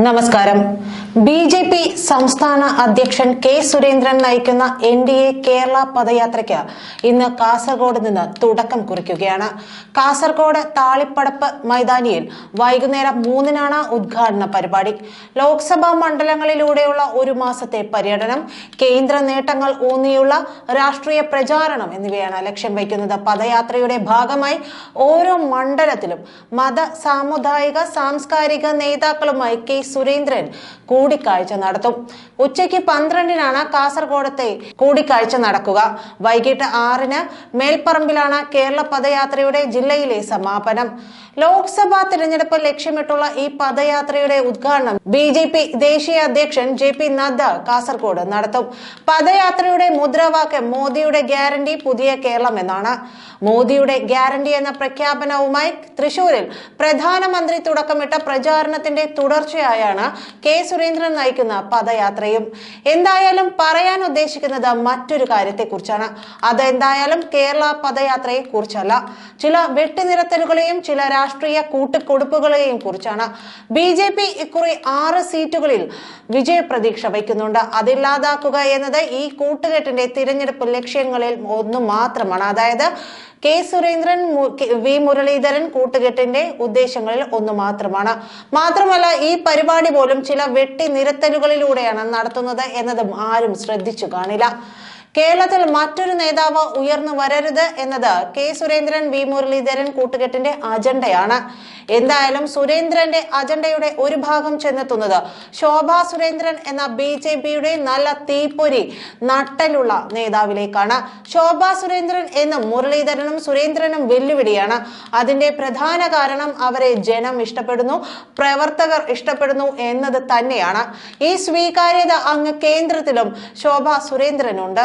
നമസ്കാരം. B J P സംസ്ഥാന അധ്യക്ഷൻ കെ സുരേന്ദ്രൻ നയിക്കുന്ന എൻ ഡി എ കേരള പദയാത്രയ്ക്ക് ഇന്ന് കാസർഗോഡ് നിന്ന് തുടക്കം കുറിക്കുകയാണ്. കാസർഗോഡ് താളിപ്പടപ്പ് മൈതാനിയിൽ വൈകുന്നേരം മൂന്നിനാണ് ഉദ്ഘാടന പരിപാടി. ലോക്സഭാ മണ്ഡലങ്ങളിലൂടെയുള്ള ഒരു മാസത്തെ പര്യടനം കേന്ദ്ര നേട്ടങ്ങൾ ഊന്നിയുള്ള രാഷ്ട്രീയ പ്രചാരണം എന്നിവയാണ് ലക്ഷ്യം വയ്ക്കുന്നത്. പദയാത്രയുടെ ഭാഗമായി ഓരോ മണ്ഡലത്തിലും മത സാമുദായിക സാംസ്കാരിക നേതാക്കളുമായി കെ സുരേന്ദ്രൻ കൂടിക്കാഴ്ച നടത്തും. ഉച്ചയ്ക്ക് പന്ത്രണ്ടിനാണ് കാസർഗോഡത്തെ കൂടിക്കാഴ്ച നടക്കുക. വൈകിട്ട് ആറിന് മേൽപ്പറമ്പിലാണ് കേരള പദയാത്രയുടെ ജില്ലയിലെ സമാപനം. ലോക്സഭാ തിരഞ്ഞെടുപ്പ് ലക്ഷ്യമിട്ടുള്ള ഈ പദയാത്രയുടെ ഉദ്ഘാടനം ബി ജെ പി ദേശീയ അധ്യക്ഷൻ ജെ പി നദ്ദ കാസർഗോഡ് നടത്തും. പദയാത്രയുടെ മുദ്രാവാക്യം മോദിയുടെ ഗ്യാരണ്ടി പുതിയ കേരളം എന്നാണ്. മോദിയുടെ ഗ്യാരണ്ടി എന്ന പ്രഖ്യാപനവുമായി തൃശൂരിൽ പ്രധാനമന്ത്രി തുടക്കമിട്ട പ്രചാരണത്തിന്റെ തുടർച്ചയായാണ് കെ സുരേന്ദ്രൻ നയിക്കുന്ന പദയാത്രയും. എന്തായാലും പറയാൻ ഉദ്ദേശിക്കുന്നത് മറ്റൊരു കാര്യത്തെക്കുറിച്ചാണ്. അതെന്തായാലും കേരള പദയാത്രയെ കുറിച്ചല്ല ചില വെട്ടിനിരത്തലുകളെയും ചില രാഷ്ട്രീയ കൂട്ടിക്കൊടുപ്പുകളെയും കുറിച്ചാണ്. ബി ജെ പി ഇക്കുറി ആറ് സീറ്റുകളിൽ വിജയപ്രതീക്ഷ വയ്ക്കുന്നുണ്ട്. അതില്ലാതാക്കുക എന്നത് ഈ കൂട്ടുകെട്ടിന്റെ തിരഞ്ഞെടുപ്പ് ലക്ഷ്യങ്ങളിൽ ഒന്ന് മാത്രമാണ്. അതായത് കെ സുരേന്ദ്രൻ വി മുരളീധരൻ കൂട്ടുകെട്ടിന്റെ ഉദ്ദേശങ്ങളിൽ ഒന്ന് മാത്രമാണ്. മാത്രമല്ല ഈ പരിപാടി പോലും ചില വെട്ടി നിരത്തലുകളിലൂടെയാണ് നടത്തുന്നത് എന്നതും ആരും ശ്രദ്ധിച്ചു കാണില്ല. കേരളത്തിൽ മറ്റൊരു നേതാവ് ഉയർന്നു വരരുത് എന്നത് കെ സുരേന്ദ്രൻ വി മുരളീധരൻ കൂട്ടുകെട്ടിന്റെ അജണ്ടയാണ്. എന്തായാലും സുരേന്ദ്രന്റെ അജണ്ടയുടെ ഒരു ഭാഗം ചെന്നെത്തുന്നത് ശോഭാ സുരേന്ദ്രൻ എന്ന ബി ജെ പിയുടെ നല്ല തീപ്പൊരി നട്ടലുള്ള നേതാവിലേക്കാണ്. ശോഭാ സുരേന്ദ്രൻ എന്നും മുരളീധരനും സുരേന്ദ്രനും വെല്ലുവിളിയാണ്. അതിന്റെ പ്രധാന കാരണം അവരെ ജനം ഇഷ്ടപ്പെടുന്നു പ്രവർത്തകർ ഇഷ്ടപ്പെടുന്നു എന്നത് തന്നെയാണ്. ഈ സ്വീകാര്യത അങ്ങ് കേന്ദ്രത്തിലും ശോഭാ സുരേന്ദ്രനുണ്ട്.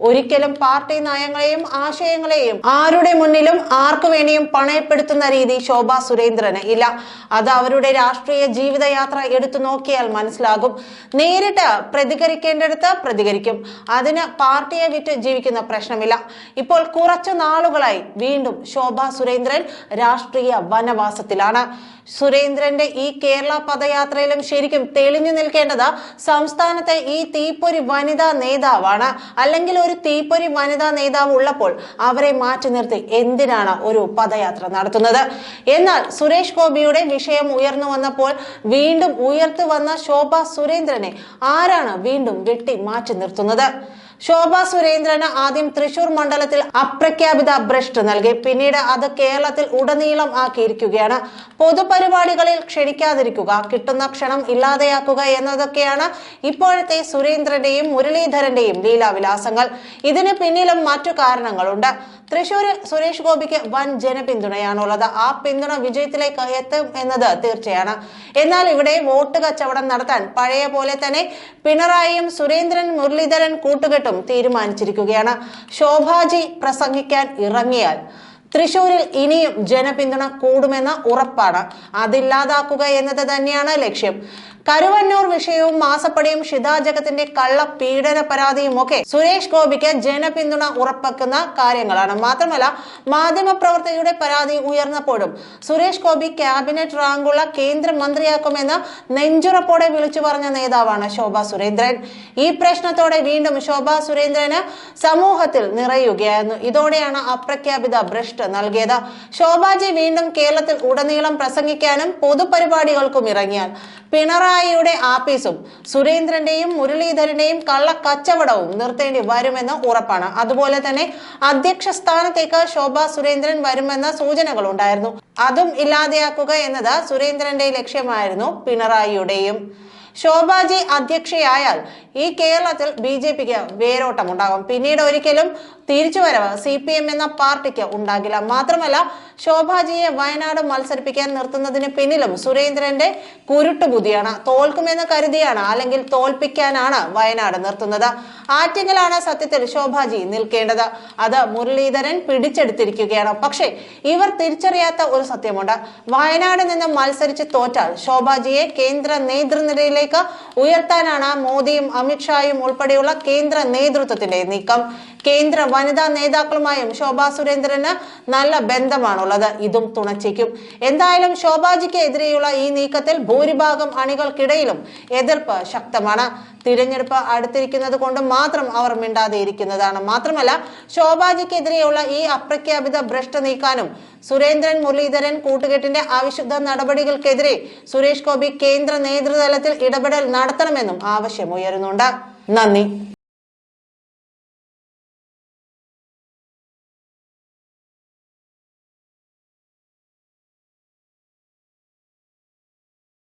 ഒരിക്കലും പാർട്ടി നയങ്ങളെയും ആശയങ്ങളെയും ആരുടെ മുന്നിലും ആർക്കു വേണ്ടിയും പണയപ്പെടുത്തുന്ന രീതി ശോഭാ സുരേന്ദ്രന് ഇല്ല. അത് അവരുടെ രാഷ്ട്രീയ ജീവിതയാത്ര എടുത്തു നോക്കിയാൽ മനസ്സിലാകും. നേരിട്ട് പ്രതികരിക്കേണ്ടടുത്ത് പ്രതികരിക്കും. അതിന് പാർട്ടിയെ വിറ്റ് ജീവിക്കുന്ന പ്രശ്നമില്ല. ഇപ്പോൾ കുറച്ചു നാളുകളായി വീണ്ടും ശോഭാ സുരേന്ദ്രൻ രാഷ്ട്രീയ വനവാസത്തിലാണ്. സുരേന്ദ്രന്റെ ഈ കേരള പദയാത്രയിലും ശരിക്കും തെളിഞ്ഞു നിൽക്കേണ്ടത് സംസ്ഥാനത്തെ ഈ തീപ്പൊരി വനിതാ നേതാവാണ്. അല്ലെങ്കിൽ ഒരു തീപ്പൊരി വനിതാ നേതാവ് ഉള്ളപ്പോൾ അവരെ മാറ്റി നിർത്തി എന്തിനാണ് ഒരു പദയാത്ര നടത്തുന്നത്? എന്നാൽ സുരേഷ് ഗോപിയുടെ വിഷയം ഉയർന്നു വന്നപ്പോൾ വീണ്ടും ഉയർത്തു വന്ന ശോഭ സുരേന്ദ്രനെ ആരാണ് വീണ്ടും വെട്ടി മാറ്റി നിർത്തുന്നത്? ശോഭ സുരേന്ദ്രന് ആദ്യം തൃശൂർ മണ്ഡലത്തിൽ അപ്രഖ്യാപിത ഭ്രഷ്ട് നൽകി. പിന്നീട് അത് കേരളത്തിൽ ഉടനീളം ആക്കിയിരിക്കുകയാണ്. പൊതുപരിപാടികളിൽ ക്ഷണിക്കാതിരിക്കുക കിട്ടുന്ന ക്ഷണം ഇല്ലാതെയാക്കുക എന്നതൊക്കെയാണ് ഇപ്പോഴത്തെ സുരേന്ദ്രന്റെയും മുരളീധരന്റെയും ലീലാവിലാസങ്ങൾ. ഇതിന് പിന്നിലും മറ്റു കാരണങ്ങളുണ്ട്. തൃശൂരിൽ സുരേഷ് ഗോപിക്ക് വൻ ജനപിന്തുണയാണുള്ളത്. ആ പിന്തുണ വിജയത്തിലേക്ക് എത്തും എന്നത് തീർച്ചയാണ്. എന്നാൽ ഇവിടെ വോട്ട് കച്ചവടം നടത്താൻ പഴയ പോലെ തന്നെ പിണറായിയും സുരേന്ദ്രൻ മുരളീധരൻ കൂട്ടുകെട്ടും തീരുമാനിച്ചിരിക്കുകയാണ്. ശോഭാജി പ്രസംഗിക്കാൻ ഇറങ്ങിയാൽ തൃശൂരിൽ ഇനിയും ജനപിന്തുണ കൂടുമെന്ന ഉറപ്പാണ്. അതില്ലാതാക്കുക എന്നത് തന്നെയാണ് ലക്ഷ്യം. കരുവന്നൂർ വിഷയവും മാസപ്പടിയും ഷിതാ ജഗത്തിന്റെ കള്ള പീഡന പരാതിയും ഒക്കെ സുരേഷ് ഗോപിക്ക് ജനപിന്തുണ ഉറപ്പാക്കുന്ന കാര്യങ്ങളാണ്. മാത്രമല്ല മാധ്യമപ്രവർത്തകരുടെ പരാതി ഉയർന്നപ്പോഴും സുരേഷ് ഗോപി ക്യാബിനറ്റ് റാങ്കുള്ള കേന്ദ്രമന്ത്രിയാക്കുമെന്ന് നെഞ്ചുറപ്പോടെ വിളിച്ചു പറഞ്ഞ നേതാവാണ് ശോഭ സുരേന്ദ്രൻ. ഈ പ്രശ്നത്തോടെ വീണ്ടും ശോഭ സുരേന്ദ്രന് സമൂഹത്തിൽ നിറയുകയായിരുന്നു. ഇതോടെയാണ് അപ്രഖ്യാപിത ഭ്രഷ്ട് നൽകിയത്. ശോഭാജി വീണ്ടും കേരളത്തിൽ ഉടനീളം പ്രസംഗിക്കാനും പൊതുപരിപാടികൾക്കും ഇറങ്ങിയാൽ പിണറായിയുടെ ആപ്പീസും സുരേന്ദ്രന്റെയും മുരളീധരന്റെയും കള്ള കച്ചവടവും നിർത്തേണ്ടി വരുമെന്ന് ഉറപ്പാണ്. അതുപോലെ തന്നെ അധ്യക്ഷ സ്ഥാനത്തേക്ക് ശോഭ സുരേന്ദ്രൻ വരുമെന്ന സൂചനകൾ ഉണ്ടായിരുന്നു. അതും ഇല്ലാതെയാക്കുക എന്നത് സുരേന്ദ്രന്റെ ലക്ഷ്യമായിരുന്നു പിണറായിയുടെയും. ശോഭാജി അധ്യക്ഷയായാൽ ഈ കേരളത്തിൽ ബി ജെ പിക്ക് വേരോട്ടമുണ്ടാകും. പിന്നീട് ഒരിക്കലും തിരിച്ചുവരവ് സി പി എം എന്ന പാർട്ടിക്ക് ഉണ്ടാകില്ല. മാത്രമല്ല ശോഭാജിയെ വയനാട് മത്സരിപ്പിക്കാൻ നിർത്തുന്നതിന് പിന്നിലും സുരേന്ദ്രന്റെ കുരുട്ടുബുദ്ധിയാണ്. തോൽക്കുമെന്ന് കരുതിയാണ് അല്ലെങ്കിൽ തോൽപ്പിക്കാനാണ് വയനാട് നിർത്തുന്നത്. ആറ്റിങ്ങലാണ് സത്യത്തിൽ ശോഭാജി നിൽക്കേണ്ടത്. അത് മുരളീധരൻ പിടിച്ചെടുത്തിരിക്കുകയാണ്. പക്ഷേ ഇവർ തിരിച്ചറിയാത്ത ഒരു സത്യമുണ്ട്. വയനാട് നിന്ന് മത്സരിച്ച് തോറ്റാൽ ശോഭാജിയെ കേന്ദ്ര നേതൃനിരയിലേക്ക് ഉയർത്താനാണ് മോദിയും അമിത്ഷായും ഉൾപ്പെടെയുള്ള കേന്ദ്ര നേതൃത്വത്തിന്റെ നീക്കം. കേന്ദ്ര വനിതാ നേതാക്കളുമായും ശോഭാ സുരേന്ദ്രന് നല്ല ബന്ധമാണുള്ളത്. ഇതും തുണച്ചേക്കും. എന്തായാലും ശോഭാജിക്ക് എതിരെയുള്ള ഈ നീക്കത്തിൽ ഭൂരിഭാഗം അണികൾക്കിടയിലും എതിർപ്പ് ശക്തമാണ്. തിരഞ്ഞെടുപ്പ് അടുത്തിരിക്കുന്നത് കൊണ്ട് മാത്രം അവർ മിണ്ടാതെ ഇരിക്കുന്നതാണ്. മാത്രമല്ല ശോഭാജിക്കെതിരെയുള്ള ഈ അപ്രഖ്യാപിത ഭ്രഷ്ട നീക്കാനും സുരേന്ദ്രൻ മുരളീധരൻ കൂട്ടുകെട്ടിന്റെ അവിശുദ്ധ നടപടികൾക്കെതിരെ സുരേഷ് ഗോപി കേന്ദ്ര നേതൃതലത്തിൽ ഇടപെടൽ നടത്തണമെന്നും ആവശ്യമുയരുന്നുണ്ട്. നന്ദി.